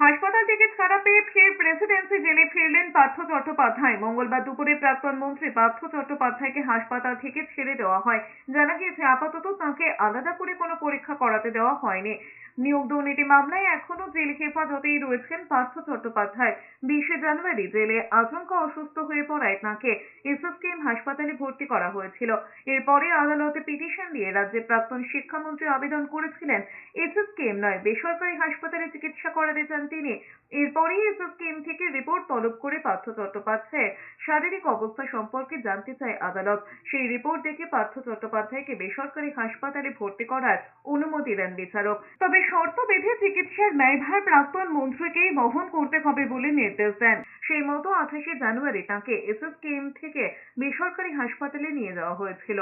হাসপাতাল থেকে ছাড়া পেয়ে ফের প্রেসিডেন্সি জেলে ফিরলেন পার্থ চট্টোপাধ্যায়। মঙ্গলবার দুপুরে প্রাক্তন মন্ত্রী পার্থ চট্টোপাধ্যায়কে হাসপাতাল থেকে ছেড়ে দেওয়া হয়। জানা গিয়েছে, আপাতত তাঁকে আলাদা করে কোনো পরীক্ষা করাতে দেওয়া হয়নি। নিয়োগ দুর্নীতি মামলায় এখনও জেল হেফাজতেই রয়েছেন পার্থ চট্টোপাধ্যায়। বিশে জানুয়ারি জেলে আচমকা অসুস্থ হয়ে পড়ায় তাঁকে এসএসকেএম হাসপাতালে ভর্তি করা হয়েছিল। এরপরে আদালতে পিটিশন দিয়ে রাজ্যের প্রাক্তন শিক্ষামন্ত্রী আবেদন করেছিলেন এসএসকেএম নয়। বেসরকারি হাসপাতালে চিকিৎসা করাতে চান তিনি। এরপরেই এসএসকেএম থেকে রিপোর্ট তলব করে পার্থ চট্টোপাধ্যায়ের শারীরিক অবস্থা সম্পর্কে জানতে চায় আদালত। সেই রিপোর্ট দেখে পার্থ চট্টোপাধ্যায়কে বেসরকারি হাসপাতালে ভর্তি করার অনুমতি দেন বিচারক। তবে শর্ত বেঁধে চিকিৎসার ব্যয়ভার প্রাক্তন মন্ত্রীকেই বহন করতে হবে বলে নির্দেশ দেন। সেই মতো আঠাশে জানুয়ারি তাকে এসএসকেএম থেকে বেসরকারি হাসপাতালে নিয়ে যাওয়া হয়েছিল।